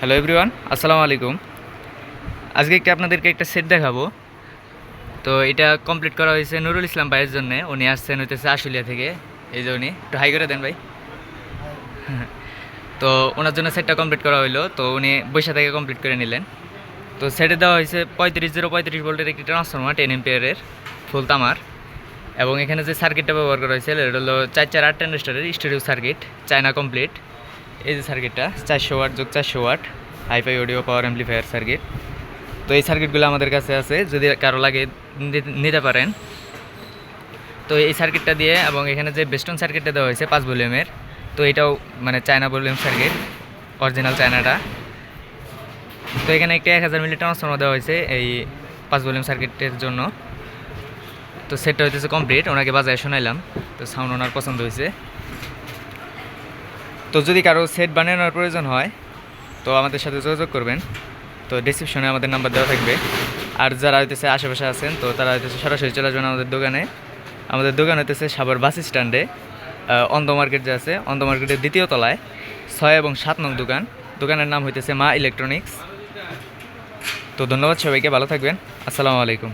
Hello everyone, আসসালামু আলাইকুম। আজকে একটি আপনাদেরকে একটা সেট দেখাবো? তো এটা কমপ্লিট করা হয়েছে নুরুল ইসলাম ভাইয়ের জন্য। উনি আসছেন হইতেছে আশুলিয়া থেকে। এই যে উনি, একটু হাই করে দেন ভাই। তো ওনার জন্য সেটটা কমপ্লিট করা হইল। তো উনি বৈশা থেকে কমপ্লিট করে নিলেন। তো সেটে দেওয়া হয়েছে পঁয়ত্রিশ জিরো পঁয়ত্রিশ ভোল্টের একটি ট্রান্সফর্মার টেন এম্পিয়ারের ফুল তামার। এবং এখানে যে সার্কিটটা ব্যবহার করা হয়েছে, এটা হলো চার চার আট ট্রানজিস্টারের স্টুডিও সার্কিট চায়না কমপ্লিট এই যে সার্কিটটা চারশো ওয়াট যোগ চারশো watt hifi audio power amplifier circuit তো এই সার্কিটগুলো আমাদের কাছে আছে, যদি কারও লাগে নিতে- পারেন। তো এই সার্কিটটা দিয়ে এবং এখানে যে বেস্টন সার্কিটটা দেওয়া হয়েছে পাঁচ ভলিউমের, তো এটাও মানে চায়না ভলিউম সার্কিট অরিজিনাল চায়নাটা। তো এখানে একটা এক হাজার মিলি ট্রান্সফর্মার দেওয়া হয়েছে এই পাঁচ ভলিউম সার্কিটের জন্য। তো সেটটা হইতেছে কমপ্লিট ওনাকে বাজায় শোনাইলাম। তো সাউন্ড ওনার পছন্দ হয়েছে। তো যদি কারও সেট বানানোর প্রয়োজন হয়, তো আমাদের সাথে যোগাযোগ করবেন। তো ডিসক্রিপশনে আমাদের নাম্বার দেওয়া থাকবে। আর যারা হইতেছে আশেপাশে আছেন, তো তারা হইতেছে সরাসরি চলে আসবেন আমাদের দোকানে। আমাদের দোকান হইতেছে সাভার বাস স্ট্যান্ডে। অন্ধ মার্কেট যে আছে, অন্ধ মার্কেটের দ্বিতীয় তলায় ছয় এবং সাত নং দোকান। দোকানের নাম হইতেছে মা ইলেকট্রনিক্স তো ধন্যবাদ সবাইকে, ভালো থাকবেন। আসসালামু আলাইকুম।